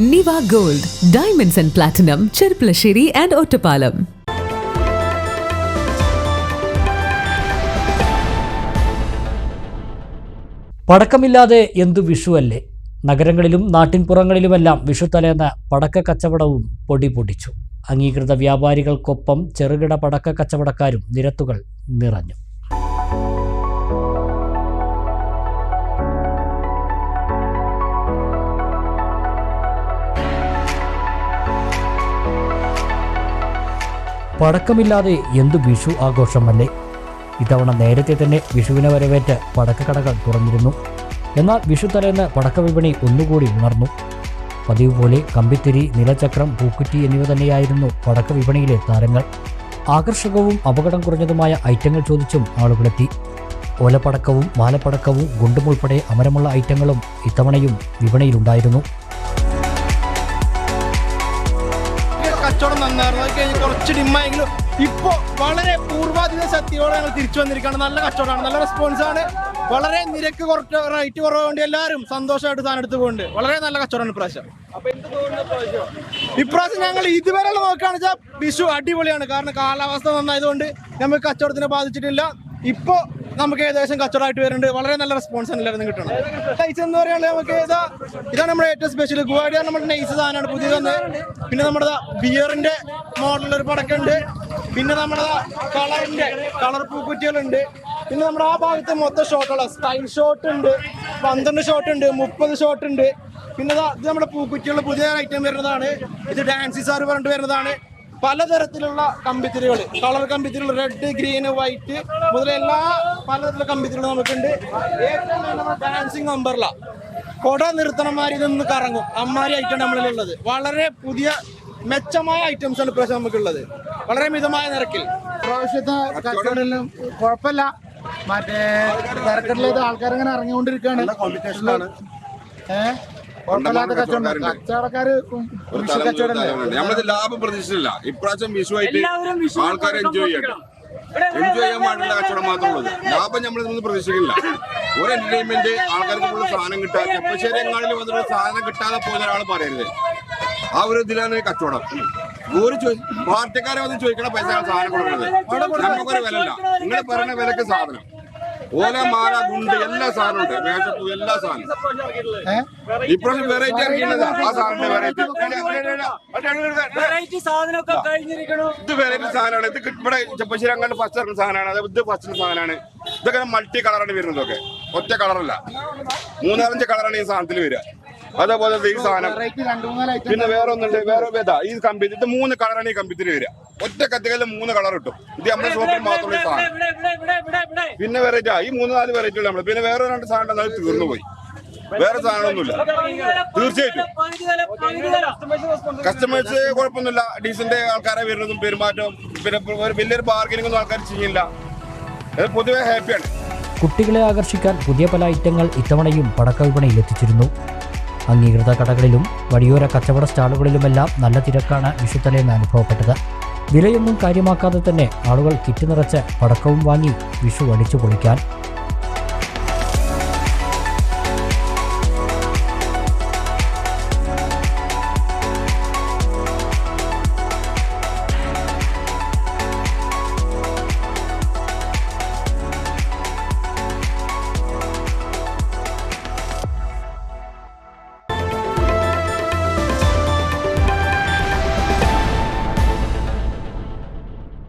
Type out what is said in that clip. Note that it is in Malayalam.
Niva gold diamonds and platinum Cherpulassery and Ottapalam പടക്കമില്ലാതെ എന്തു വിഷുവല്ലേ നഗരങ്ങളിലും നാട്ടിൻപുറങ്ങളിലുമെല്ലാം വിഷു തലേന്ന് പടക്ക കച്ചവടവും പൊടി പൊടിച്ചു. അംഗീകൃത വ്യാപാരികൾക്കൊപ്പം ചെറുകിട പടക്ക കച്ചവടക്കാരും നിരത്തുകൾ നിറഞ്ഞു. പടക്കമില്ലാതെ എന്തു വിഷു ആഘോഷമല്ലേ? ഇത്തവണ നേരത്തെ തന്നെ വിഷുവിനെ വരവേറ്റ് പടക്കക്കടകൾ തുറന്നിരുന്നു. എന്നാൽ വിഷു തലേന്ന് പടക്ക വിപണി ഒന്നുകൂടി ഉണർന്നു. പതിവ് പോലെ കമ്പിത്തിരി നിലചക്രം പൂക്കുറ്റി എന്നിവ തന്നെയായിരുന്നു പടക്ക വിപണിയിലെ താരങ്ങൾ. ആകർഷകവും അപകടം കുറഞ്ഞതുമായ ഐറ്റങ്ങൾ ചോദിച്ചും ആളുകളെത്തി. ഓലപ്പടക്കവും മാലപ്പടക്കവും ഗുണ്ടുമുൾപ്പെടെ അമരമുള്ള ഐറ്റങ്ങളും ഇത്തവണയും വിപണിയിലുണ്ടായിരുന്നു. കച്ചവടം നന്നായിരുന്നു. അത് കഴിഞ്ഞ് കുറച്ച് ഡിമ്മായെങ്കിലും ഇപ്പോൾ വളരെ പൂർവാധിക ശക്തിയോടെ ഞങ്ങൾ തിരിച്ചു വന്നിരിക്കുകയാണ്. നല്ല കച്ചവടമാണ്. നല്ല റെസ്പോൺസ് ആണ്. വളരെ നിരക്ക് കുറച്ച് റേറ്റ് കുറവുകൊണ്ട് എല്ലാവരും സന്തോഷമായിട്ട് സാധനം എടുത്തു പോകുന്നുണ്ട് വളരെ നല്ല കച്ചവടമാണ് ഇപ്രാവശ്യം. ഇപ്രാവശ്യം? ഞങ്ങൾ ഇതുവരെ നോക്കുകയാണെന്ന് വെച്ചാൽ വിഷു അടിപൊളിയാണ്. കാരണം കാലാവസ്ഥ നന്നായതുകൊണ്ട് നമുക്ക് കച്ചവടത്തിനെ ബാധിച്ചിട്ടില്ല. ഇപ്പോൾ നമുക്ക് ഏകദേശം കച്ചവടമായിട്ട് വരുന്നുണ്ട്. വളരെ നല്ല റെസ്പോൺസ് എല്ലാവരും കിട്ടണം നൈസ് എന്ന് പറയുന്നത് നമുക്ക് ഏതാ ഇതാണ് നമ്മുടെ ഏറ്റവും സ്പെഷ്യൽ ഗുവാഡിയാണ് നമ്മുടെ നൈസ് സാധനമാണ് പുതിയത് തന്നെ. പിന്നെ നമ്മുടെ ബിയറിന്റെ മോഡൽ ഒരു പടക്കുണ്ട് പിന്നെ നമ്മുടെ കളറിന്റെ കളർ പൂക്കുറ്റികളുണ്ട്. പിന്നെ നമ്മുടെ ആ ഭാഗത്ത് മൊത്തം ഷോട്ടുള്ള സ്റ്റൈൽ ഷോട്ട് ഉണ്ട്. പന്ത്രണ്ട് ഷോട്ട് ഉണ്ട് മുപ്പത് ഷോട്ട് ഉണ്ട്. പിന്നെ ഇത് നമ്മുടെ പൂക്കുറ്റിയുള്ള പുതിയ ഐറ്റം വരുന്നതാണ്. ഇത് ഡാൻസി സാർ പറഞ്ഞിട്ട് വരുന്നതാണ്. പലതരത്തിലുള്ള കമ്പിത്തിരികൾ കളർ കമ്പിത്തിരികൾ റെഡ് ഗ്രീൻ വൈറ്റ് മുതലേ എല്ലാ പലതരത്തിലുള്ള കമ്പിത്തിരികളും നമുക്കുണ്ട്. ഏറ്റവും ഡാൻസിങ് നമ്പറില കൊട നിർത്തണമാരി നിന്ന് കറങ്ങും. അമ്മാരി ഐറ്റം നമ്മളിലുള്ളത്. വളരെ പുതിയ മെച്ചമായ ഐറ്റംസ് ആണ് ഇപ്രാവശ്യം നമുക്കുള്ളത്. വളരെ മിതമായ നിരക്കിൽ. പ്രാവശ്യത്തെ കച്ചവടമെല്ലാം കുഴപ്പമില്ല. മറ്റേ തിരക്കട്ടിലേത് ആൾക്കാരങ്ങനെ ഇറങ്ങിക്കൊണ്ടിരിക്കുകയാണ്. ഏഹ് ഒരു തലമുറ നമ്മളിത് ലാഭം പ്രതീക്ഷിച്ചില്ല ഇപ്രാവശ്യം വിഷുവായിട്ട് ആൾക്കാർ എൻജോയ് ചെയ്യട്ടെ. എൻജോയ് ചെയ്യാൻ പാടുള്ള കച്ചവടം മാത്രമുള്ളത് ലാഭം നമ്മൾ ഇതൊന്നും പ്രതീക്ഷിക്കില്ല ഒരു എന്റർടൈൻമെന്റ് ആൾക്കാർക്ക് സാധനം കിട്ടാതെ ചെപ്പശ്ശേരി എങ്ങാടിൽ വന്നിട്ട് സാധനം കിട്ടാതെ പോകുന്ന ഒരാൾ പറയരുത്. ആ ഒരു ഇതിലാണ് കച്ചവടം. ഒരു പാർട്ടിക്കാരെ വന്ന് ചോദിക്കണ പൈസ സാധനം കൊടുക്കുന്നത്. നമുക്കൊരു വില ഇല്ല നിങ്ങൾ പറയുന്ന വിലക്ക് സാധനം. ഓല മാല ഗുണ്ട് എല്ലാ സാധനവും. ഉണ്ട് മേശപ്പൂ എല്ലാ സാധനം ഇപ്പോഴും വെറൈറ്റി ഇറങ്ങിയത് ആ സാധനത്തിന്റെ വെറൈറ്റി ഇത് വെറൈറ്റി സാധനമാണ്. ഇത് ഇവിടെ ചെപ്പശ്ശേരി അങ്ങോട്ട് ഫസ്റ്റ് ഇറങ്ങുന്ന സാധനമാണ്. അത് ഇത് ഫസ്റ്റ് സാധനമാണ്. ഇതൊക്കെ മൾട്ടി കളറാണ് വരുന്നതൊക്കെ ഒറ്റ കളറല്ല മൂന്നാലഞ്ച് കളറാണ് ഈ സാധനത്തിൽ വരിക. അതേപോലെ ഈ സാധനം. പിന്നെ വേറെ ഒന്നുണ്ട് വേറെ വേദാ ഈ കമ്പി ഇത് മൂന്ന് കളറാണ് ഈ കമ്പിത്തിൽ വരിക. ഒറ്റ കത്തികളിൽ മൂന്ന് കളർ കിട്ടും. ഇത് നമ്മുടെ ഷോപ്പിൽ മാത്രമുള്ള ഈ സാധനം. പിന്നെ വെറൈറ്റി ഈ മൂന്ന് നാല് വെറൈറ്റി നമ്മൾ പിന്നെ വേറെ രണ്ട് സാധനം അത് തീർന്നു പോയി. വേറെ സാധനമൊന്നുമില്ല. തീർച്ചയായിട്ടും. കസ്റ്റമേഴ്സ് കുഴപ്പമൊന്നുമില്ല. ഡീസന്റ് ആൾക്കാരെ വരുന്നതും പെരുമാറ്റവും പിന്നെ ഒരു വലിയൊരു ബാർഗനിങ് ഒന്നും ആൾക്കാർ ചെയ്യില്ല അത് പൊതുവെ ഹാപ്പിയാണ് കുട്ടികളെ ആകർഷിക്കാൻ പുതിയ പല ഐറ്റങ്ങൾ ഇത്തവണയും പടക്ക വിപണിയിൽ എത്തിച്ചിരുന്നു. അംഗീകൃത കടകളിലും വഴിയോര കച്ചവട സ്റ്റാളുകളിലുമെല്ലാം നല്ല തിരക്കാണ് വിഷുത്തലേന്ന് അനുഭവപ്പെട്ടത്. വിലയൊന്നും കാര്യമാക്കാതെ തന്നെ ആളുകൾ കിറ്റ് നിറച്ച് പടക്കവും വാങ്ങി വിഷു അടിച്ചു പൊളിക്കാൻ